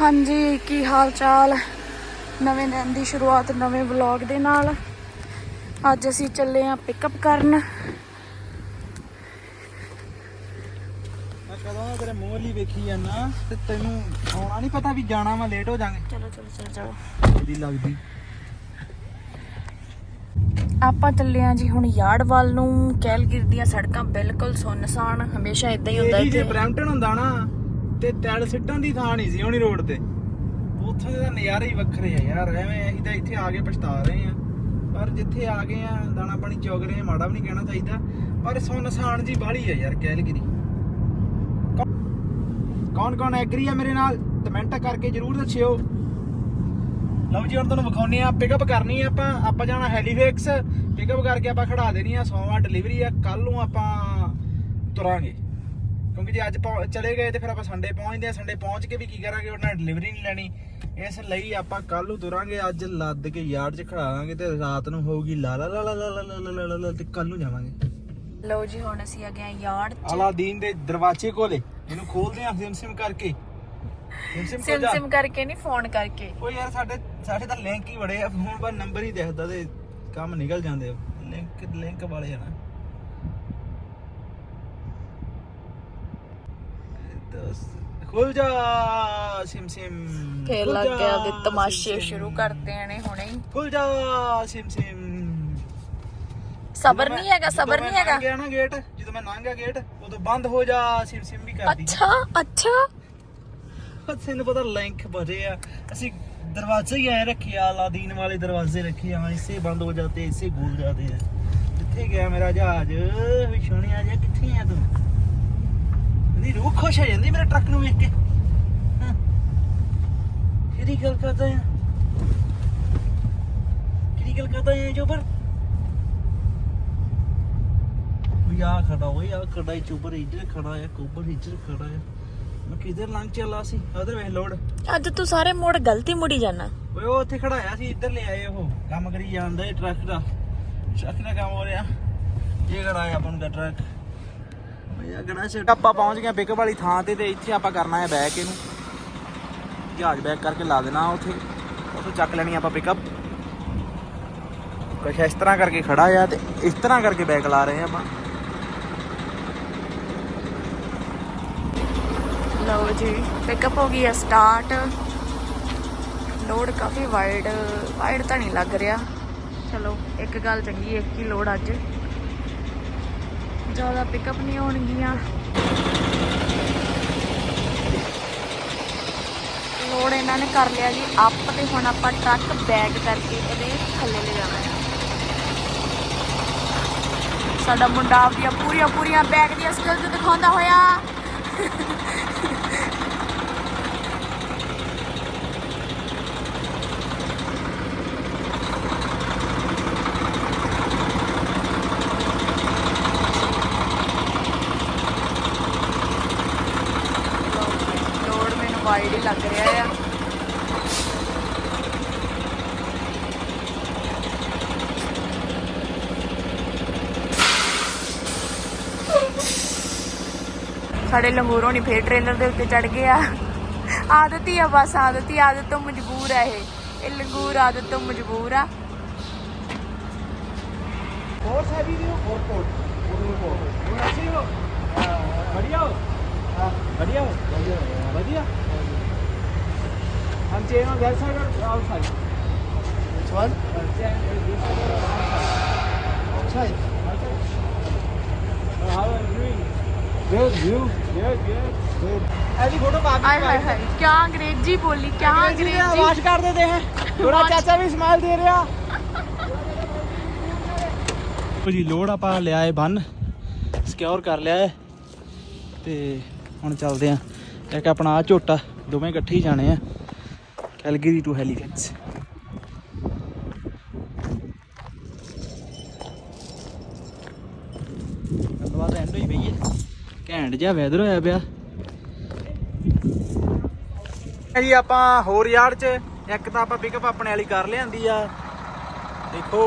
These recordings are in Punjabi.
ਹਾਂਜੀ ਕੀ ਹਾਲ ਚਾਲ ਨਵੇਂ ਦਿਨ ਦੀ ਸ਼ੁਰੂਆਤ ਨਵੇਂ ਵਲੌਗ ਦੇ ਨਾਲ। ਅੱਜ ਅਸੀਂ ਚੱਲੇ ਆਂ ਪਿਕਅਪ ਕਰਨ। ਮੈਂ ਕਦੋਂ ਦਾ ਤੇਰੇ ਮੂੰਹ ਲਈ ਵੇਖੀ ਜਾਂਦਾ ਤੇ ਤੈਨੂੰ ਆਉਣਾ ਨਹੀਂ ਪਤਾ ਵੀ ਜਾਣਾ ਵਾ ਲੇਟ ਹੋ ਜਾਾਂਗੇ ਚਲੋ ਚਲੋ ਚਲੋ ਚਲੋ। ਇਹਦੀ ਲੱਗਦੀ। ਆਪਾਂ ਚੱਲੇ ਆਂ ਜੀ ਹੁਣ ਯਾਰਡ ਵੱਲ ਨੂੰ। ਕੈਲਗਿਰ ਦੀਆਂ ਸੜਕਾਂ ਬਿਲਕੁਲ ਸੁੰਨਸਾਨ ਹਮੇਸ਼ਾ ਇਦਾਂ ਹੀ ਹੁੰਦਾ ਇੱਥੇ। ਬ੍ਰੈਂਪਟਨ ਹੁੰਦਾ ਨਾ ਤੇ ਤੈਲ ਸਿੱਟਣ ਦੀ ਥਾਂ ਨਹੀਂ ਸੀ ਹੋਣੀ ਰੋਡ ਤੇ। ਉੱਥੋਂ ਦੇ ਤਾਂ ਨਜ਼ਾਰੇ ਹੀ ਵੱਖਰੇ ਆ ਯਾਰ, ਐਵੇਂ ਅਸੀਂ ਤਾਂ ਇੱਥੇ ਆ ਕੇ ਪਛਤਾ ਰਹੇ ਆ ਪਰ ਜਿੱਥੇ ਆ ਗਏ ਆ ਦਾਣਾ ਪਾਣੀ ਚੁਗ ਰਹੇ ਆ ਮਾੜਾ ਵੀ ਨਹੀਂ ਕਹਿਣਾ ਚਾਹੀਦਾ। ਪਰ ਸੁੰਨਸਾਨ ਜੀ ਬਾਹਲੀ ਆ ਯਾਰ ਕੈਲਗਰੀ ਕੌਣ ਕੌਣ ਐਗਰੀ ਆ ਮੇਰੇ ਨਾਲ? ਕਮੈਂਟ ਕਰਕੇ ਜਰੂਰ ਦੱਸਿਓ। ਲਓ ਜੀ, ਹੁਣ ਤੁਹਾਨੂੰ ਵਿਖਾਉਨੇ ਆ ਪਿਕਅਪ ਕਰਨੀ ਆ ਆਪਾਂ। ਆਪਾਂ ਜਾਣਾ ਹੈਲੀਫੈਕਸ ਪਿਕਅਪ ਕਰਕੇ ਆਪਾਂ ਖੜਾ ਦੇਣੀ ਆ ਸੋਮਵਾਰ ਡਿਲੀਵਰੀ ਆ। ਕੱਲ ਨੂੰ ਆਪਾਂ ਤੁਰਾਂਗੇ। ਕਿਉਂਕਿ ਜੇ ਅੱਜ ਚਲੇ ਗਏ ਤੇ ਫਿਰ ਆਪਾਂ ਸੰਡੇ ਪਹੁੰਚਦੇ ਆ ਸੰਡੇ ਪਹੁੰਚ ਕੇ ਵੀ ਕੀ ਕਰਾਂਗੇ ਉਹਨਾਂ ਡਿਲੀਵਰੀ ਨਹੀਂ ਲੈਣੀ ਇਸ ਲਈ ਆਪਾਂ ਕੱਲ ਨੂੰ ਤੁਰਾਂਗੇ ਅੱਜ ਲੱਦ ਕੇ ਯਾਰਡ 'ਚ ਖੜਾਵਾਂਗੇ ਤੇ ਰਾਤ ਨੂੰ ਹੋਊਗੀ ਲਾ ਲਾ ਲਾ ਲਾ ਲਾ ਲਾ ਲਾ ਤੇ ਕੱਲ ਨੂੰ ਜਾਵਾਂਗੇ ਲਓ ਜੀ ਹੁਣ ਅਸੀਂ ਆ ਗਏ ਆ ਯਾਰਡ 'ਚ ਅਲਾਦੀਨ ਦੇ ਦਰਵਾਜ਼ੇ ਕੋਲੇ ਇਹਨੂੰ ਖੋਲਦੇ ਆ ਸਿਮ ਸਿਮ ਕਰਕੇ ਸਿਮ ਸਿਮ ਕਰਕੇ ਨਹੀਂ ਫੋਨ ਕਰਕੇ ਉਹ ਯਾਰ ਸਾਡੇ ਸਾਡੇ ਤਾਂ ਲਿੰਕ ਹੀ ਬੜੇ ਆ ਫੋਨ ਪਰ ਨੰਬਰ ਹੀ ਦਿਖਦਾ ਤੇ ਕੰਮ ਨਿਕਲ ਜਾਂਦੇ ਲਿੰਕ ਲਿੰਕ ਵਾਲੇ ਆ ਖੁੱਲ ਜਾ ਸਿਮ ਸਿਮ। ਫੇਰ ਖੁੱਲ ਲੱਗ ਜਾ, ਗਿਆ ਦੇ ਤਮਾਸ਼ੇ ਸਿਮ ਸਿਮ। ਸ਼ੁਰੂ ਕਰਦੇ ਨੇ ਹੁਣੇ ਹੀ। ਖੁੱਲ ਜਾ ਸਿਮ ਸਿਮ। ਸਬਰ ਜਦੋਂ ਨਹੀਂ ਮੈਂ- ਹੈਗਾ ਸਬਰ ਨਹੀਂ ਹੈਗਾ। ਗਿਆ ਨਾ ਗੇਟ ਜਦੋਂ ਮੈਂ ਲੰਘ ਗਿਆ ਗੇਟ ਉਦੋਂ ਬੰਦ ਹੋ ਜਾ ਸਿਮ ਸਿਮ ਵੀ ਕਰਦੀ। ਅੱਛਾ ਅੱਛਾ। ਤੈਨੂੰ ਪਤਾ ਲਿੰਕ ਬੜੇ ਆ। ਅਸੀਂ ਦਰਵਾਜ਼ੇ ਹੀ ਆਏ ਰੱਖੇ ਆ ਅਲਾਦੀਨ ਵਾਲੇ ਦਰਵਾਜ਼ੇ ਰੱਖੇ ਆ ਇਸੇ ਬੰਦ ਹੋ ਜਾਂਦੇ ਇਸੇ ਗੋਲ ਜਾਂਦੇ ਆ। ਕਿੱਥੇ ਗਿਆ ਮੇਰਾ ਜਹਾਜ਼? ਵੀ ਸੋਹਣਿਆ ਜਿਹਾ ਕਿੱਥੇ ਆ ਤੂੰ? ਇਹਦੀ ਰੂਹ ਖੁਸ਼ ਹੋ ਜਾਂਦੀ ਮੇਰੇ ਟਰੱਕ ਨੂੰ ਵੇਖ ਕੇ। ਹਾਂ। ਕਿਹੜੀ ਗੱਲ ਕਰਦਾ ਆ? ਕਿਹੜੀ ਗੱਲ ਕਰਦਾ ਆ ਜੋਬਰ ਵੀ ਆ ਖੜਾ ਹੋਈ ਆ ਖੜਾ ਹੀ ਚੋਬਰ ਇੱਧਰ ਖੜਾ ਆ ਕੋਬਰ ਇੱਧਰ ਖੜਾ ਆ। ਮੈਂ ਕਿਧਰ ਲੰਘ ਚੱਲਾ ਸੀ? ਉਧਰ ਵੇਖ ਲੋੜ। ਅੱਜ ਤੂੰ ਸਾਰੇ ਮੋੜ ਗਲਤੀ ਮੁੜੀ ਜਾਣਾ ਓਏ ਉਹ ਉੱਥੇ ਖੜਾਇਆ ਸੀ ਇੱਧਰ ਲੈ ਆਏ ਉਹ। ਕੰਮ ਕਰੀ ਜਾਂਦਾ ਇਹ ਟਰੱਕ ਦਾ। ਟਰੱਕ ਦਾ ਕੰਮ ਹੋ ਰਿਹਾ। ਇਹ ਖੜਾਇਆ ਆਪਾਂ ਨੂੰ ਟਰੱਕ। ਓਏ ਆ ਗਣਾ ਆਪਾਂ ਪਹੁੰਚ ਗਏ ਪਿਕਅਪ ਵਾਲੀ ਥਾਂ ਤੇ ਤੇ ਇੱਥੇ ਆਪਾਂ ਕਰਨਾ ਹੈ ਬੈਕ ਇਹਨੂੰ। ਜਹਾਜ਼ ਬੈਕ ਕਰਕੇ ਲਾ ਦੇਣਾ ਉੱਥੇ। ਉੱਥੋਂ ਚੱਕ ਲੈਣੀ ਆਪਾਂ ਪਿਕਅਪ ਕੁਛ ਇਸ ਤਰ੍ਹਾਂ ਕਰਕੇ ਖੜਾ ਆ ਤੇ ਇਸ ਤਰ੍ਹਾਂ ਕਰਕੇ ਬੈਕ ਲਾ ਰਹੇ ਆਪਾਂ। ਲਓ ਜੀ ਪਿਕਅਪ ਹੋ ਗਈ ਹੈ ਸਟਾਰਟ ਲੋਡ ਕਾਫੀ ਵਾਈਡ ਵਾਈਡ ਤਾਂ ਨਹੀਂ ਲੱਗ ਰਿਹਾ। ਚਲੋ, ਇੱਕ ਗੱਲ ਚੰਗੀ ਇੱਕ ਹੀ ਲੋਡ ਅੱਜ ਜ਼ਿਆਦਾ ਪਿਕਅਪ ਨਹੀਂ ਹੋਣਗੀਆਂ। ਲੋਡ ਇਹਨਾਂ ਨੇ ਕਰ ਲਿਆ ਜੀ। ਅਪ ਤੇ ਹੁਣ ਆਪਾਂ ਟਰੱਕ ਬੈਗ ਕਰਕੇ ਇਹਦੇ ਥੱਲੇ ਲੈ ਜਾਣਾ ਸਾਡਾ ਮੁੰਡਾ ਆਪਦੀਆਂ ਪੂਰੀਆਂ ਪੂਰੀਆਂ ਬੈਗ ਦੀਆਂ ਸਕਿੱਲਸ ਦਿਖਾਉਂਦਾ ਹੋਇਆ ਲੋਡ ਮੈਨੂੰ ਵਾਈਡ ਹੀ ਲੱਗ ਰਿਹਾ ਆ ਸਾਡੇ ਲੰਗੂਰੋਂ ਨਹੀਂ ਫੇਰ ਟ੍ਰੇਲਰ ਦੇ ਉੱਤੇ ਚੜ ਗਏ ਆ ਆਦਤ ਹੀ ਆ ਬਸ ਆਦਤ ਹੀ ਆਦਤ ਤੋਂ ਮਜਬੂਰ ਆ ਇਹ ਇਹ ਲੰਗੂਰ ਆਦਤ ਤੋਂ ਮਜਬੂਰ ਆ ਹੋਰ ਸਾਰੀ ਦੀ ਹੋਰ ਕੋਟ ਹੋਰ ਅੱਛੀ ਹੋ बढ़िया हो हाँ बढ़िया हो बढ़िया बढ़िया हम chain on that side or outside which one uh, chain uh, this side or outside outside outside uh, how are you doing good you good good good ऐसी फोटो काफी ਆਏ ਹਾਏ ਹਾਏ ਕੀ ਅੰਗਰੇਜ਼ੀ ਬੋਲੀ ਕੀ ਅੰਗਰੇਜ਼ੀ आवाज कर देते हैं थोड़ा चाचा भी स्माइल दे रहा ਜੀ ਲੋਡ ਆਪਾਂ ਲਿਆ ਏ ਬੰਨ ਸਿਕਿਉਰ ਕਰ ਲਿਆ ਏ ਤੇ ਹੁਣ ਚੱਲਦੇ ਆ ਇੱਕ ਆਪਣਾ ਆ ਝੋਟਾ ਦੋਵੇਂ ਇਕੱਠੇ ਹੀ ਜਾਣੇ ਆ ਕੈਲਗਰੀ ਟੂ ਹੈਲੀਫੈਕਸ ਗੱਲਬਾਤ ਐਂਡ ਹੋਈ ਪਈ ਏ ਘੈਂਟ ਜਿਹਾ ਵੈਦਰ ਹੋਇਆ ਪਿਆ। ਜੀ ਆਪਾਂ ਹੋਰ ਯਾਰਡ 'ਚ ਇੱਕ ਤਾਂ ਆਪਾਂ ਪਿਕਅਪ ਆਪਣੇ ਵਾਲੀ ਕਰ ਲਿਆਂਦੀ ਆ। ਦੇਖੋ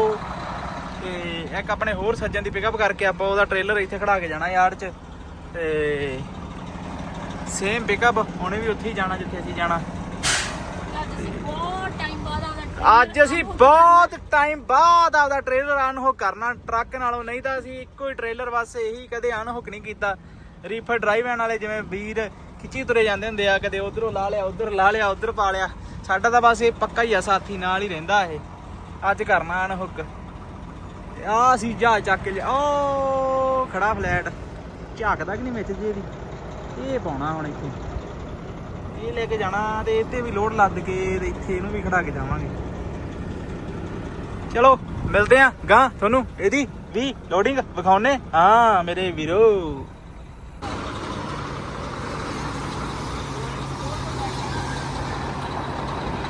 ਤੇ ਇੱਕ ਆਪਣੇ ਹੋਰ ਸੱਜਣ ਦੀ ਪਿਕਅਪ ਕਰਕੇ ਆਪਾਂ ਉਹਦਾ ਟ੍ਰੇਲਰ ਇੱਥੇ ਖੜਾ ਕੇ ਜਾਣਾ ਯਾਰਡ 'ਚ। ਤੇ ਸੇਮ ਪਿਕਅਪ ਉਹਨੇ ਵੀ ਉੱਥੇ ਹੀ ਜਾਣਾ ਜਿੱਥੇ ਅਸੀਂ ਜਾਣਾ ਬਹੁਤ ਟਾਈਮ ਬਾਅਦ ਆਉਂਦਾ ਅੱਜ ਅਸੀਂ ਬਹੁਤ ਟਾਈਮ ਬਾਅਦ ਆਪਦਾ ਟ੍ਰੇਲਰ ਅਨਹੁੱਕ ਕਰਨਾ। ਟਰੱਕ ਨਾਲੋਂ ਨਹੀਂ ਤਾਂ ਅਸੀਂ ਇੱਕੋ ਹੀ ਟ੍ਰੇਲਰ ਬਸ ਇਹੀ ਕਦੇ ਅਨਹੁੱਕ ਨਹੀਂ ਕੀਤਾ। ਰੀਫਰ ਡਰਾਈਵ ਐਨ ਵਾਲੇ ਜਿਵੇਂ ਵੀਰ ਖਿੱਚੀ ਤੁਰੇ ਜਾਂਦੇ ਹੁੰਦੇ ਆ, ਕਦੇ ਉਧਰੋਂ ਲਾ ਲਿਆ, ਉਧਰ ਲਾ ਲਿਆ, ਉਧਰ ਪਾ ਲਿਆ। ਸਾਡਾ ਤਾਂ ਬਸ ਇਹ ਪੱਕਾ ਹੀ ਆ ਸਾਥੀ, ਨਾਲ ਹੀ ਰਹਿੰਦਾ ਇਹ। ਅੱਜ ਕਰਨਾ ਅਨਹੁੱਕ ਆ ਸੀ ਜਹਾਜ਼ ਚੱਕ ਕੇ ਲਿਆ- ਓ ਖੜਾ ਫਲੈਟ ਝਾਕਦਾ ਕਿ ਨਹੀਂ ਵਿੱਚ ਜੀ ਇਹਦੀ? ਇਹ ਪਾਉਣਾ ਹੁਣ ਇੱਥੇ। ਇਹ ਲੈ ਕੇ ਜਾਣਾ ਤੇ ਇੱਥੇ ਵੀ ਲੋਡ ਲੱਦ ਕੇ ਤੇ ਇੱਥੇ ਇਹਨੂੰ ਵੀ ਖੜਾ ਕੇ ਜਾਵਾਂਗੇ। ਚਲੋ, ਮਿਲਦੇ ਆਂ ਗਾਂ ਤੁਹਾਨੂੰ, ਇਹਦੀ ਵੀ ਲੋਡਿੰਗ ਵਿਖਾਉਣੇ। ਹਾਂ, ਮੇਰੇ ਵੀਰੋ।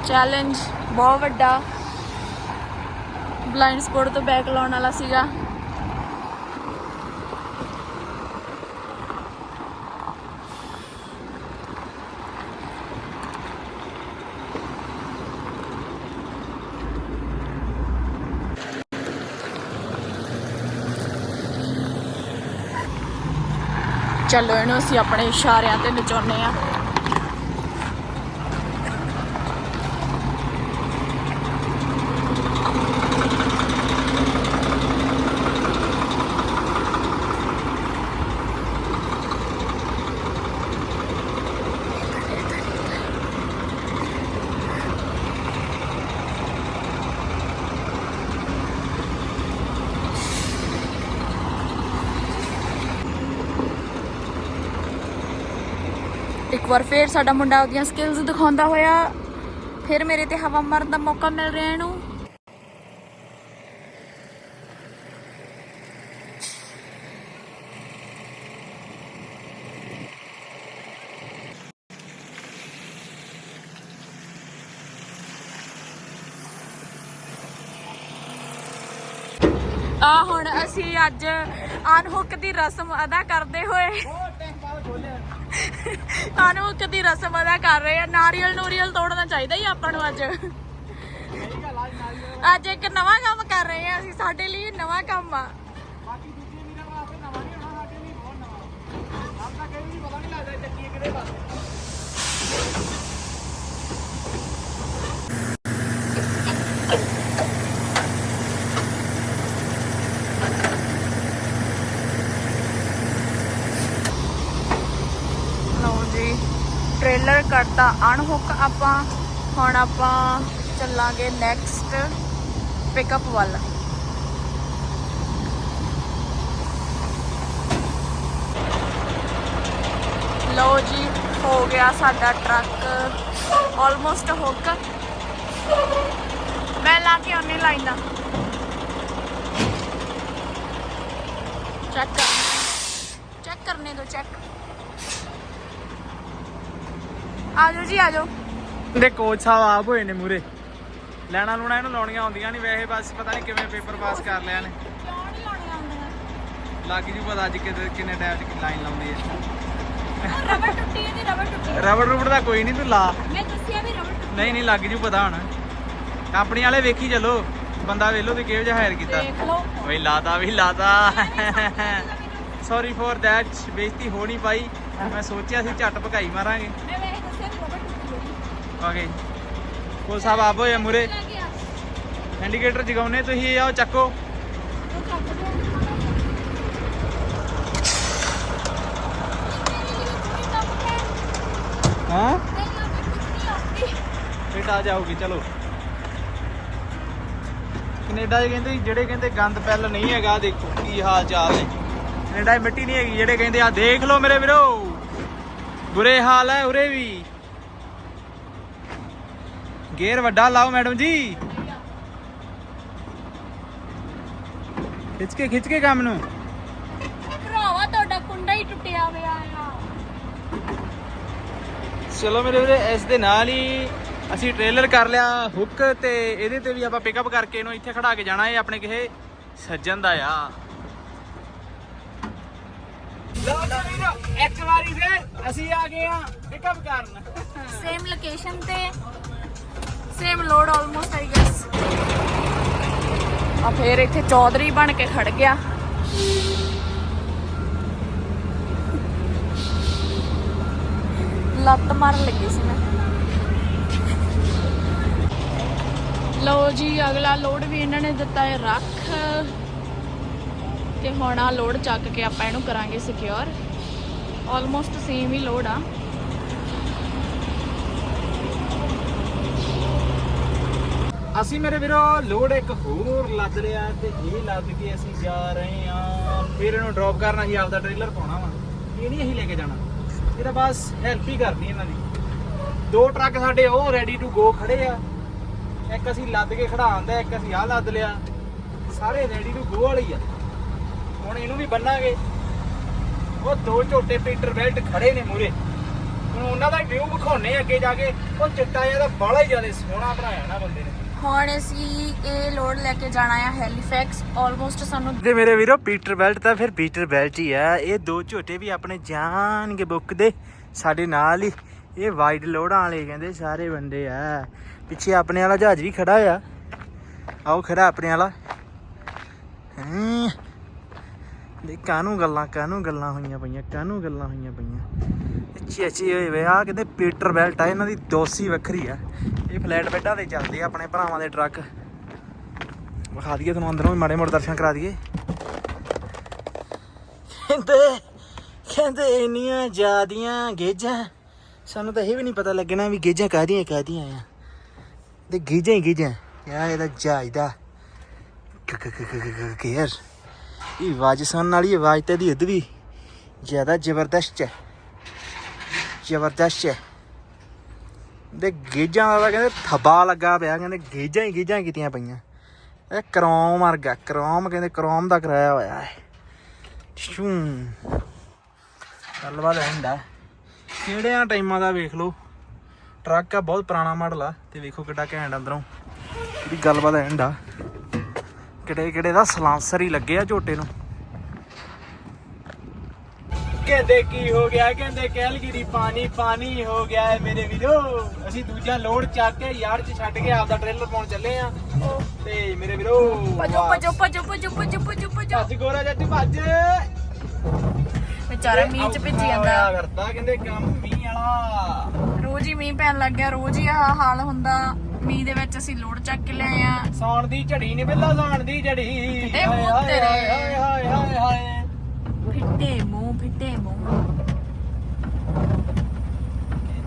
ਚੈਲੰਜ ਬਹੁਤ ਵੱਡਾ। ਬਲਾਈਂਡ ਸਪੋਰਟ ਤੋਂ ਬੈਕ ਲਾਉਣ ਵਾਲਾ ਸੀਗਾ। ਚਲੋ ਇਹਨੂੰ ਅਸੀਂ ਆਪਣੇ ਇਸ਼ਾਰਿਆਂ ਤੇ ਨਚਾਉਨੇ ਆ ਵਾਰ ਫੇਰ ਸਾਡਾ ਮੁੰਡਾ ਉਹਦੀਆਂ ਸਕਿੱਲਸ ਦਿਖਾਉਂਦਾ ਹੋਇਆ। ਫਿਰ ਮੇਰੇ ਤੇ ਹਵਾ ਮਾਰਨ ਦਾ ਮੌਕਾ ਮਿਲ ਰਿਹਾ ਇਹਨੂੰ। ਆ ਹੁਣ ਅਸੀਂ ਅੱਜ ਅਨਹੁੱਕ ਦੀ ਰਸਮ ਅਦਾ ਕਰਦੇ ਹੋਏ। ਅਨਹੁੱਕ ਦੀ ਰਸਮ ਅਦਾ ਕਰ ਰਹੇ ਆ। ਨਾਰੀਅਲ ਨੂਰੀਅਲ ਤੋੜਨਾ ਚਾਹੀਦਾ ਹੀ ਆਪਾਂ ਨੂੰ ਅੱਜ। ਅੱਜ ਇੱਕ ਨਵਾਂ ਕੰਮ ਕਰ ਰਹੇ ਆ ਅਸੀਂ, ਸਾਡੇ ਲਈ ਨਵਾਂ ਕੰਮ ਆ। ਬਾਕੀ ਦੂਜੇ ਵੀਰਾਂ ਵਾਸਤੇ ਨਵਾਂ ਨਹੀਂ ਹੋਣਾ, ਸਾਡੇ ਲਈ ਬਹੁਤ ਨਵਾਂ। ਆਪ ਤਾਂ ਕਈ ਵੀ ਪਤਾ ਨਹੀਂ ਲੱਗਦਾ ਚੱਕੀ ਕਿਹੜੇ ਪਾਸੇ ਲਓ ਜੀ ਟ੍ਰੇਲਰ ਕਰਤਾ। ਅਨਹੁੱਕ ਆਪਾਂ, ਹੁਣ ਆਪਾਂ ਚੱਲਾਂਗੇ ਨੈਕਸਟ ਪਿਕਅਪ ਵੱਲ। ਲਓ ਜੀ, ਹੋ ਗਿਆ ਸਾਡਾ ਟਰੱਕ। ਆਲਮੋਸਟ ਹੁੱਕ ਮੈਂ ਲਾ ਕੇ ਆਉਣੀ ਲਾਈਨਾਂ ਚੈੱਕ ਚੈੱਕ ਕਰਨੇ ਦੋ ਚੈੱਕ ਆ ਜੀ ਆ ਦੇ ਕੋਚ ਸਾਹਿਬ ਆਪ ਹੋਏ ਨੇ ਮੂਰੇ ਲੈਣਾ ਲੂਣਾ ਇਹਨੂੰ ਲਾਉਣੀਆਂ ਆਉਂਦੀਆਂ ਨਹੀਂ ਵੈਸੇ ਬਸ ਪਤਾ ਨਹੀਂ ਕਿਵੇਂ ਪੇਪਰ ਪਾਸ ਕਰ ਲਿਆ ਨੇ ਕਿਉਂ ਜੂ ਪਤਾ ਅੱਜ ਕਿਤੇ ਕਿੰਨੇ ਟਾਈਮ ਚ ਲਾਈਨ ਲਾਉਂਦੀ ਹੈ। ਰਬੜ ਟੁੱਟੀ ਦਾ ਕੋਈ ਨਹੀਂ ਤੂੰ ਲਾ। ਮੈਂ ਦੱਸਿਆ ਵੀ ਰਬੜ ਨਹੀਂ ਨਹੀਂ ਲੱਗ ਜੂ ਪਤਾ ਹੁਣ। ਕੰਪਨੀ ਵਾਲੇ ਵੇਖੀ ਚਲੋ। ਬੰਦਾ ਵੇਲੋ ਤੇ ਕਿਹੋ ਜਿਹਾ ਹਾਇਰ ਕੀਤਾ। ਦੇਖ ਲਓ। ਲਾਦਾ ਵੀ ਲਾਦਾ ਸੌਰੀ ਫੋਰ ਦੈਟ ਬੇਇੱਜ਼ਤੀ ਹੋ ਨਹੀਂ ਪਾਈ। ਮੈਂ ਸੋਚਿਆ ਸੀ ਝੱਟ ਭਕਾਈ ਮਾਰਾਂਗੇ। ਹੋਈ ਓਕੇ ਕੋਲ ਸਾਹਿਬ ਆਪ ਹੋਏ ਮੂਰੇ ਲੱਗ ਗਿਆ ਇੰਡੀਕੇਟਰ ਜਗਾਉਨੇ ਤੁਸੀਂ ਆਓ ਚੱਕੋ ਉਹ ਚੱਕ ਦੋ ਹਾਂ ਨਹੀਂ ਰਬੜ ਟੁੱਟੀ ਆਉਂਦੀ ਬੇਟਾ ਆ ਜਾਓਗੇ ਚਲੋ ਕੈਨੇਡਾ 'ਚ ਕਹਿੰਦੇ ਜਿਹੜੇ ਕਹਿੰਦੇ ਗੰਦ ਪੈਲ ਨਹੀਂ ਹੈਗਾ ਦੇਖੋ ਕੀ ਹਾਲ ਚਾਲ ਨੇ ਕੈਨੇਡਾ 'ਚ ਮਿੱਟੀ ਨਹੀਂ ਹੈਗੀ ਜਿਹੜੇ ਕਹਿੰਦੇ ਆ ਦੇਖ ਲਓ ਮੇਰੇ ਵੀਰੋ ਬੁਰੇ ਹਾਲ ਹੈ ਉਰੇ ਵੀ ਗੇਅਰ ਵੱਡਾ ਲਾਓ ਮੈਡਮ ਜੀ। ਖਿੱਚ ਕੇ ਖਿੱਚ ਕੇ ਕੰਮ ਨੂੰ। ਭਰਾਵਾ ਤੁਹਾਡਾ ਕੁੰਡਾ ਹੀ ਟੁੱਟਿਆ ਹੋਇਆ ਆ। ਚਲੋ ਮੇਰੇ ਵੀਰੇ ਇਸ ਦੇ ਨਾਲ ਹੀ ਅਸੀਂ ਟ੍ਰੇਲਰ ਕਰ ਲਿਆ ਹੁੱਕ ਤੇ ਇਹਦੇ ਤੇ ਵੀ ਆਪਾਂ ਪਿਕਅਪ ਕਰਕੇ ਇਹਨੂੰ ਇੱਥੇ ਖੜਾ ਕੇ ਜਾਣਾ ਇਹ ਆਪਣੇ ਕਿਸੇ ਸੱਜਣ ਦਾ ਆ। ਲਓ ਜੀ ਵੀਰੋ ਇੱਕ ਵਾਰੀ ਫੇਰ ਅਸੀਂ ਆ ਗਏ ਆ ਪਿਕਅਪ ਕਰਨ। ਸੇਮ ਲੋਕੇਸ਼ਨ ਤੇ same load almost I guess ਆ ਫੇਰ ਇੱਥੇ ਚੌਧਰੀ ਬਣ ਕੇ ਖੜ ਗਿਆ। ਲੱਤ ਮਾਰਨ ਲੱਗੀ ਸੀ ਮੈਂ। ਲਓ ਜੀ, ਅਗਲਾ ਲੋਡ ਵੀ ਇਹਨਾਂ ਨੇ ਦਿੱਤਾ ਹੈ, ਰੱਖ। ਤੇ ਹੁਣ ਆ ਲੋਡ ਚੱਕ ਕੇ ਆਪਾਂ ਇਹਨੂੰ ਕਰਾਂਗੇ ਸਿਕਿਉਰ ਆਲਮੋਸਟ ਸੇਮ ਹੀ ਲੋਡ ਆ। ਅਸੀਂ ਮੇਰੇ ਵੀਰੋ ਲੋਡ ਇੱਕ ਹੋਰ ਲੱਦ ਲਿਆ ਤੇ ਇਹ ਲੱਦ ਕੇ ਅਸੀਂ ਜਾ ਰਹੇ ਹਾਂ। ਫਿਰ ਇਹਨੂੰ ਡ੍ਰੌਪ ਕਰਨਾ ਸੀ, ਆਪਦਾ ਟ੍ਰੇਲਰ ਪਾਉਣਾ ਵਾ। ਇਹ ਨਹੀਂ ਅਸੀਂ ਲੈ ਕੇ ਜਾਣਾ। ਇਹਦਾ ਬਸ ਹੈਲਪ ਹੀ ਕਰਨੀ ਇਹਨਾਂ ਦੀ ਦੋ ਟਰੱਕ ਸਾਡੇ ਉਹ ਰੈਡੀ ਟੂ ਗੋ ਖੜੇ ਆ। ਇੱਕ ਅਸੀਂ ਲੱਦ ਕੇ ਖੜਾਉਂਦਾ ਇੱਕ ਅਸੀਂ ਆਹ ਲੱਦ ਲਿਆ। ਸਾਰੇ ਰੈਡੀ ਟੂ ਗੋ ਵਾਲੀ ਆ। ਹੁਣ ਇਹਨੂੰ ਵੀ ਬੰਨਾਂਗੇ। ਉਹ ਦੋ ਝੋਟੇ ਪੀਟਰ ਬੈਲਟ ਖੜੇ ਨੇ ਮੂਰੇ। ਹੁਣ ਉਹਨਾਂ ਦਾ ਵਿਊ ਵਿਖਾਉਣੇ ਅੱਗੇ ਜਾ ਕੇ। ਉਹ ਚਿੱਟਾ ਜਿਹਾ ਤਾਂ ਬੜਾ ਹੀ ਜ਼ਿਆਦਾ ਸੋਹਣਾ ਬਣਾਇਆ ਨਾ ਬੰਦੇ ਨੇ। ਹੁਣ ਅਸੀਂ ਇਹ ਲੋਡ ਲੈ ਕੇ ਜਾਣਾ ਆ ਹੈਲੀਫੈਕਸ ਆਲਮੋਸਟ ਸਾਨੂੰ ਤੇ ਮੇਰੇ ਵੀਰੋ ਪੀਟਰ ਬੈਲਟ ਤਾਂ ਫਿਰ ਪੀਟਰ ਬੈਲਟ ਹੀ ਆ। ਇਹ ਦੋ ਝੋਟੇ ਵੀ ਆਪਣੇ ਜਾਣਗੇ ਬੁੱਕ ਦੇ, ਸਾਡੇ ਨਾਲ ਹੀ। ਇਹ ਵਾਈਡ ਲੋੜਾਂ ਵਾਲੇ ਕਹਿੰਦੇ ਸਾਰੇ ਬੰਦੇ ਆ। ਪਿੱਛੇ ਆਪਣੇ ਵਾਲਾ ਜਹਾਜ਼ ਵੀ ਖੜਾ ਆ। ਆਓ ਖੜਾ ਆਪਣੇ ਵਾਲਾ। ਹੈਂ। ਦੇ ਕਾਨੂੰ ਗੱਲਾਂ ਕਾਨੂੰ ਗੱਲਾਂ ਹੋਈਆਂ ਪਈਆਂ ਕਾਨੂੰ ਗੱਲਾਂ ਹੋਈਆਂ ਪਈਆਂ। ਅੱਛੀ ਅੱਛੀ ਹੋਏ ਵੇ ਆ ਕਹਿੰਦੇ ਪੀਟਰ ਬੈਲਟ ਆ, ਇਹਨਾਂ ਦੀ ਦੋਸੀ ਵੱਖਰੀ ਆ। ਇਹ ਫਲੈਟ ਬੈੱਡਾਂ ਤੇ ਚੱਲਦੇ ਆ ਆਪਣੇ ਭਰਾਵਾਂ ਦੇ ਟਰੱਕ। ਵਿਖਾ ਦਈਏ ਤੁਹਾਨੂੰ, ਅੰਦਰੋਂ ਵੀ ਮਾੜੇ ਮੋਟੇ ਦਰਸ਼ਨ ਕਰਾ ਦਈਏ। ਕਹਿੰਦੇ ਕਹਿੰਦੇ ਇੰਨੀਆਂ ਜ਼ਿਆਦੀਆਂ ਗੇਜਾਂ, ਸਾਨੂੰ ਤਾਂ ਇਹ ਵੀ ਨਹੀਂ ਪਤਾ ਲੱਗਣਾ ਵੀ ਗੇਜਾਂ ਕਾਹਦੀਆਂ ਕਾਹਦੀਆਂ ਆ। ਤੇ ਗੇਜਾਂ ਹੀ ਗੇਜਾਂ ਯਾ ਇਹਦਾ ਜਾਇਦਾ ਕੇਅਰ ਇਹ ਆਵਾਜ਼ ਸੁਣਨ ਵਾਲੀ ਆਵਾਜ਼ ਤੇ ਦੀ ਉਦ ਵੀ ਜ਼ਿਆਦਾ ਜ਼ਬਰਦਸਤ ਹੈ। ਜ਼ਬਰਦਸਤ ਹੈ। ਦੇ ਗੇਜਾਂ ਦਾ ਤਾਂ ਕਹਿੰਦੇ ਥੱਬਾ ਲੱਗਾ ਪਿਆ, ਕਹਿੰਦੇ ਗੇਜਾਂ ਹੀ ਗੇਜਾਂ ਕੀਤੀਆਂ ਪਈਆਂ। ਇਹ ਕ੍ਰੋਮ ਵਰਗਾ, ਕਰੋਮ ਕਹਿੰਦੇ ਕਰੋਮ ਦਾ ਕਰਾਇਆ ਹੋਇਆ ਹੈ। ਸ਼ੂ ਗੱਲਬਾਤ ਹੁੰਦਾ ਕਿਹੜਿਆਂ ਟਾਈਮਾਂ ਦਾ ਵੇਖ ਲਓ। ਟਰੱਕ ਆ, ਬਹੁਤ ਪੁਰਾਣਾ ਮਾਡਲ ਆ, ਤੇ ਵੇਖੋ ਕਿੱਡਾ ਘੈਂਟ ਅੰਦਰੋਂ। ਇਹਦੀ ਗੱਲਬਾਤ ਹੁੰਦਾ ਕਿਹੜੇ ਕਿਹੜੇ ਦਾ ਸਲਾਂਸਰ ਹੀ ਲੱਗੇ ਆ ਝੋਟੇ ਨੂੰ। ਕਹਿੰਦੇ ਕੀ ਹੋ ਗਿਆ? ਕਹਿੰਦੇ ਕੈਲਗਰੀ ਪਾਣੀ ਪਾਣੀ ਹੋ ਗਿਆ ਹੈ ਮੇਰੇ ਵੀਰੋ। ਅਸੀਂ ਦੂਜਾ ਲੋਡ ਚੱਕ ਕੇ ਯਾਰ ਚ ਛੱਡ ਕੇ ਆਪਦਾ ਟ੍ਰੇਲਰ ਪਾਉਣ ਚੱਲੇ ਆ ਤੇ ਮੇਰੇ ਵੀਰੋ ਭਜੋ ਭਜੋ ਭਜੋ ਭਜੋ ਭਜੋ ਭਜੋ ਭਜੋ। ਭੱਜ ਗੋਰਾ ਜੱਟ ਭੱਜ। ਵਿਚਾਰਾ ਮੀਂਹ ਚ ਭਿੱਜੀ ਜਾਂਦਾ। ਕਰਦਾ ਕਹਿੰਦੇ ਕੰਮ ਮੀਂਹ ਵਾਲਾ। ਰੋਜ਼ ਹੀ ਮੀਂਹ ਪੈਣ ਲੱਗ ਗਿਆ ਰੋਜ਼ ਹੀ ਆਹ ਹਾਲ ਹੁੰਦਾ। ਮੀਂਹ ਦੇ ਵਿੱਚ ਅਸੀਂ ਲੋਡ ਚੱਕ ਕੇ ਲਿਆਏ ਆ ਸੌਣ ਦੀ ਝੜੀ ਨਹੀਂ ਪਹਿਲਾਂ ਸੌਣ ਦੀ ਝੜੀ। ਮੂੰਹ ਤੇਰੇ। ਹਾਏ ਹਾਏ ਹਾਏ ਹਾਏ। ਫਿੱਟੇ ਮੂੰਹ Temo.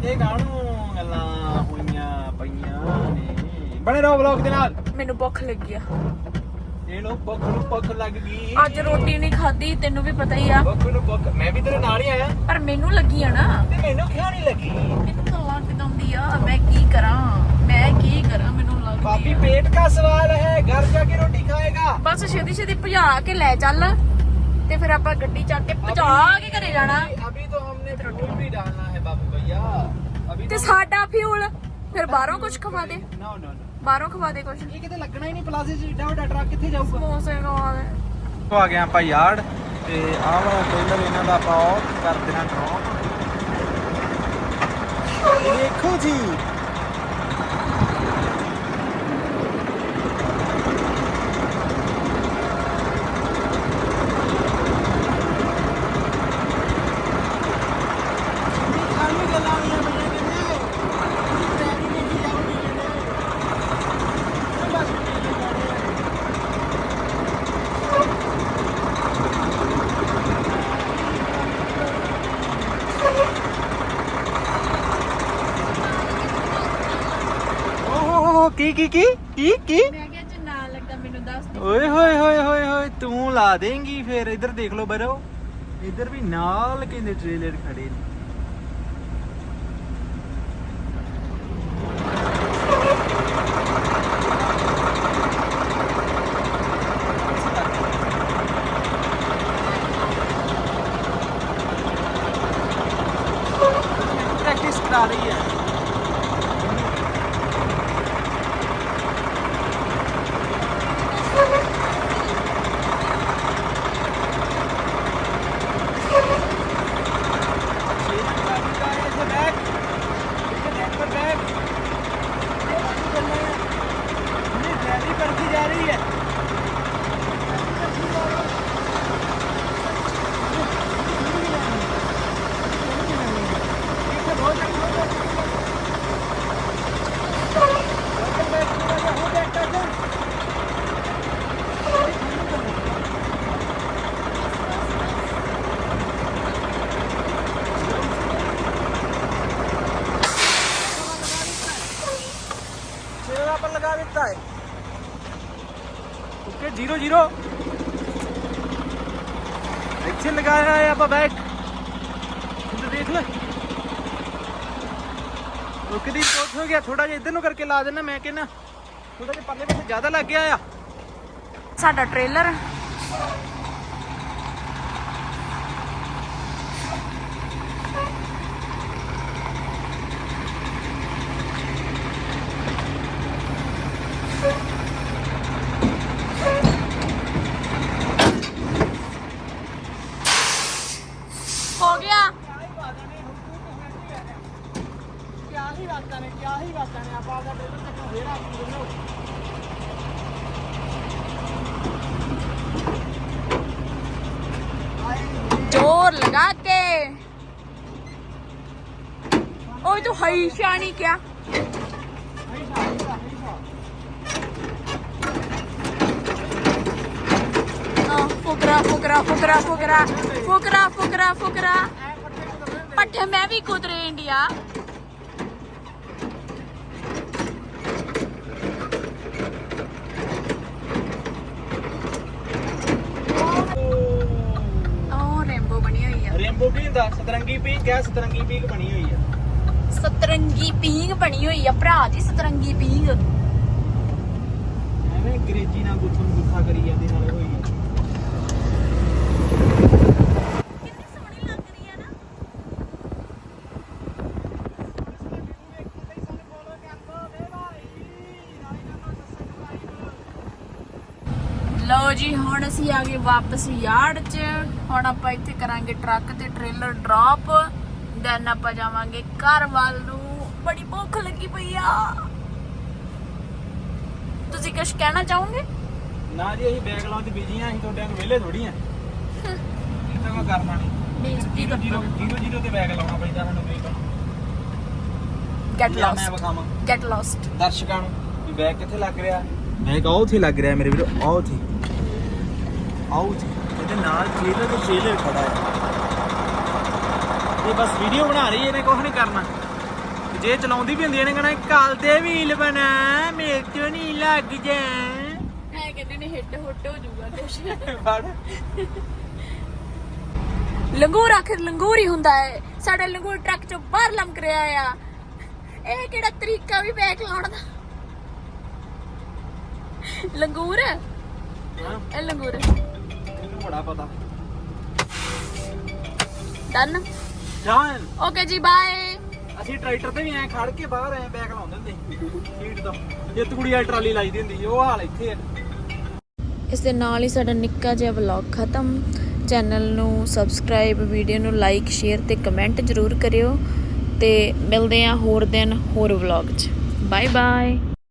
ਇਹ ਗੱਲਾਂ ਹੋਈਆਂ ਪਈਆਂ ਨੇ? ਬਣੇ ਰਹੋ ਵਲੌਗ ਦੇ ਨਾਲ। ਮੈਨੂੰ ਭੁੱਖ ਲੱਗੀ ਆ। ਇਹ ਲੋ ਭੁੱਖ ਨੂੰ ਭੁੱਖ ਲੱਗ ਗਈ। ਅੱਜ ਰੋਟੀ ਨਹੀਂ ਖਾਧੀ ਤੈਨੂੰ ਵੀ ਪਤਾ ਹੀ ਆ। ਭੁੱਖ ਨੂੰ ਭੁੱਖ। ਮੈਂ ਵੀ ਤੇਰੇ ਨਾਲ ਹੀ ਆਇਆ। ਪਰ ਮੈਨੂੰ ਲੱਗੀ ਆ ਨਾ। ਤੇ ਮੈਨੂੰ ਕਿਉਂ ਨਹੀਂ ਲੱਗੀ? ਮੈਨੂੰ ਤਾਂ ਲੱਗਦ ਆਉਂਦੀ ਆ ਮੈਂ ਕੀ ਕਰਾਂ? ਮੈਂ ਕੀ ਕਰਾਂ? ਮੈਨੂੰ ਲੱਗਦੀ ਆ। ਬਾਪੀ ਪੇਟ ਦਾ ਸਵਾਲ ਹੈ। ਘਰ ਜਾ ਕੇ ਰੋਟੀ ਖਾਏਗਾ। ਬਸ ਛੇਤੀ ਛੇਤੀ ਭਜਾ ਕੇ ਲੈ ਚੱਲ। ਤੇ ਫਿਰ ਆਪਾਂ ਗੱਡੀ ਚੱਕ ਕੇ ਪਹੁੰਚਾ ਕੇ ਘਰੇ ਜਾਣਾ। ਅਭੀ ਤੋਂ ਹਮਨੇ ਪੈਟਰੋਲ ਵੀ ਡਾਲਣਾ ਹੈ ਬਾਬੂ ਭਈਆ। ਅਭੀ ਤੇ ਸਾਡਾ ਫਿਊਲ ਫਿਰ ਬਾਹਰੋਂ ਕੁਝ ਖਵਾ ਦੇ। ਨਾ ਨਾ ਨਾ। ਬਾਹਰੋਂ ਖਵਾ ਦੇ ਕੁਝ ਇਹ ਕਿਤੇ ਲੱਗਣਾ ਹੀ ਨਹੀਂ ਪਲਾਜ਼ੇ ਚ ਏਡਾ ਵੱਡਾ ਟਰੱਕ ਕਿੱਥੇ ਜਾਊਗਾ? ਸਮੋਸੇ ਖਵਾ ਦੇ। ਤੋਂ ਆ ਗਏ ਆਪਾਂ ਯਾਰਡ ਤੇ ਆਹ ਵਾਲਾ ਟ੍ਰੇਲਰ ਇਹਨਾਂ ਦਾ ਆਪਾਂ off ਕਰ ਦੇਣਾ ਦੇਖੋ ਜੀ ਕੀ ਕੀ ਕੀ? ਕੀ ਕੀ? ਮੈਂ ਕਿਹਾ ਜੇ ਨਾ ਲੱਗਾ ਮੈਨੂੰ ਦੱਸ ਦੇ। ਓਏ ਹੋਏ ਹੋਏ ਹੋਏ ਹੋਏ ਤੂੰ ਲਾ ਦੇਂਗੀ ਫੇਰ। ਇੱਧਰ ਦੇਖ ਲਓ ਬਰੋ। ਇੱਧਰ ਵੀ ਨਾਲ ਕਹਿੰਦੇ ਟ੍ਰੇਲਰ ਖੜੇ ਨੇ। ਪ੍ਰੈਕਟਿਸ ਕਰਾ ਰਹੀ ਹੈ। ਆਪਾਂ ਬੈਗ ਤੂੰ ਦੇਖ ਲੈ। ਓਕੇ ਦੀ ਹੋ ਗਿਆ ਥੋੜਾ ਜਿਹਾ ਇੱਧਰ ਨੂੰ ਕਰਕੇ ਲਾ ਦੇਣਾ ਮੈਂ ਕਹਿੰਦਾ ਥੋੜਾ ਜਿਹਾ ਪਰਲੇ ਪਾਸੇ ਜ਼ਿਆਦਾ ਲੱਗ ਗਿਆ ਆ। ਸਾਡਾ ਟ੍ਰੇਲਰ ओए तो हई शानी क्या हाँ, फुकरा फुकरा फुकरा फुकरा फुकरा फुकरा फुकरा पट्टे मैं भी कूद रही इंडिया ओ रेनबो बनी हुई है ਰੇਨਬੋ ਕੀ ਹੁੰਦਾ ਸਤਰੰਗੀ ਪੀਕ ਹੈ ਸਤਰੰਗੀ ਪੀਕ ਬਣੀ ਹੋਈ ਆ ਸਤਰੰਗੀ ਪੀਂਗ ਬਣੀ ਹੋਈ ਆ ਭਰਾ ਜੀ ਸਤਰੰਗੀ ਪੀਂਗ ਐਵੇਂ ਅੰਗਰੇਜ਼ੀ ਨਾਲ ਗੁੱਥਾ ਕਰੀ ਜਾਂਦੀ ਨਾਲੇ ਹੋਈ ਲਓ ਜੀ ਹੁਣ ਅਸੀਂ ਆ ਗਏ ਵਾਪਸ ਯਾਰਡ 'ਚ। ਹੁਣ ਆਪਾਂ ਇੱਥੇ ਕਰਾਂਗੇ ਟਰੱਕ ਤੇ ਟ੍ਰੇਲਰ ਡ੍ਰੌਪ। ਦੈਨ ਆਪਾਂ ਜਾਵਾਂਗੇ ਘਰ ਵੱਲ ਨੂੰ। ਬੜੀ ਭੁੱਖ ਲੱਗੀ ਪਈ ਆ। ਤੁਸੀਂ ਕੁਝ ਕਹਿਣਾ ਚਾਹੋਗੇ? ਨਾ ਜੀ ਅਸੀਂ ਬੈਗ ਲਾਉਣ ਚ ਬਿਜ਼ੀ ਆ ਅਸੀਂ ਤੁਹਾਡੇ ਨੂੰ ਵਿਹਲੇ ਥੋੜੀ ਆ। ਇਹ ਤਾਂ ਕੋਈ ਕਰਨਾ ਨਹੀਂ ਬੇਇੱਜ਼ਤੀ ਜੀਰੋ ਕਰੋ ਜੀਰੋ ਜੀਰੋ ਤੇ ਬੈਗ ਲਾਉਣਾ ਪੈਂਦਾ ਸਾਨੂੰ ਬ੍ਰੇਕ ਗੈਟ ਮੈਂ ਲੌਸਟ ਵਿਖਾਵਾਂ ਗੈਟ ਲੌਸਟ ਦਰਸ਼ਕਾਂ ਨੂੰ ਵੀ ਬੈਗ ਕਿੱਥੇ ਲੱਗ ਰਿਹਾ? ਬੈਗ ਆਉ ਉੱਥੇ ਲੱਗ ਰਿਹਾ ਮੇਰੇ ਵੀਰੋ ਆਉ ਉੱਥੇ। ਆਉ ਉੱਥੇ। ਇਹਦੇ ਨਾਲ ਜੇਲਰ ਤੇ ਜੇਲਰ ਖੜਾ ਹੈ। ਇਹ ਬਸ ਵੀਡੀਓ ਬਣਾ ਰਹੀ ਹੈ ਇਹਨੇ ਕੁਝ ਨਹੀਂ ਕਰਨਾ। ਤੇ ਜੇ ਚਲਾਉਂਦੀ ਵੀ ਹੁੰਦੀ ਇਹਨੇ ਕਹਣਾ ਕਾਲ ਤੇ ਵੀਲ ਬਣਾ ਮੇਰੇ ਤੋਂ ਨਹੀਂ ਲੱਗ ਜਾ ਹੈ ਕਹਿੰਦੇ ਨੇ ਹਿੱਟ ਹੁੱਟ ਹੋ ਜਾਊਗਾ ਕੁਛ। ਫੜ। ਲੰਗੂਰ ਆਖਿਰ ਲੰਗੂਰ ਹੀ ਹੁੰਦਾ ਹੈ। ਸਾਡਾ ਲੰਗੂਰ ਟਰੱਕ ਚੋਂ ਬਾਹਰ ਲੰਮਕ ਰਿਹਾ ਆ। ਇਹ ਕਿਹੜਾ ਤਰੀਕਾ ਵੀ ਬੈਕ ਲਾਉਣ ਦਾ? ਲੰਗੂਰ? ਹਾਂ, ਇਹ ਲੰਗੂਰ। ਇਹਨੂੰ ਬੜਾ ਪਤਾ। ਡਨ। ਜਾਨ। ਓਕੇ ਜੀ ਬਾਏ ਅਸੀਂ ਟਰੈਕਟਰ ਤੇ ਵੀ ਐ ਖੜ ਕੇ ਬਾਹਰ ਐ ਬੈਗ ਲਾਉਂਦੇ ਹੁੰਦੇ ਸੀਟ ਤੋਂ। ਇਹ ਕੁੜੀ ਆ ਟਰਾਲੀ ਲਾਈ ਦੀ ਹੁੰਦੀ ਸੀ, ਉਹ ਹਾਲ ਇੱਥੇ ਆ। ਇਸ ਦੇ ਨਾਲ ਹੀ ਸਾਡਾ ਨਿੱਕਾ ਜਿਹਾ ਵਲੌਗ ਖਤਮ। ਚੈਨਲ ਨੂੰ ਸਬਸਕ੍ਰਾਈਬ ਵੀਡੀਓ ਨੂੰ ਲਾਈਕ ਸ਼ੇਅਰ ਤੇ ਕਮੈਂਟ ਜ਼ਰੂਰ ਕਰਿਓ। ਤੇ ਮਿਲਦੇ ਹਾਂ ਹੋਰ ਦਿਨ ਹੋਰ ਵਲੌਗ 'ਚ। Bye bye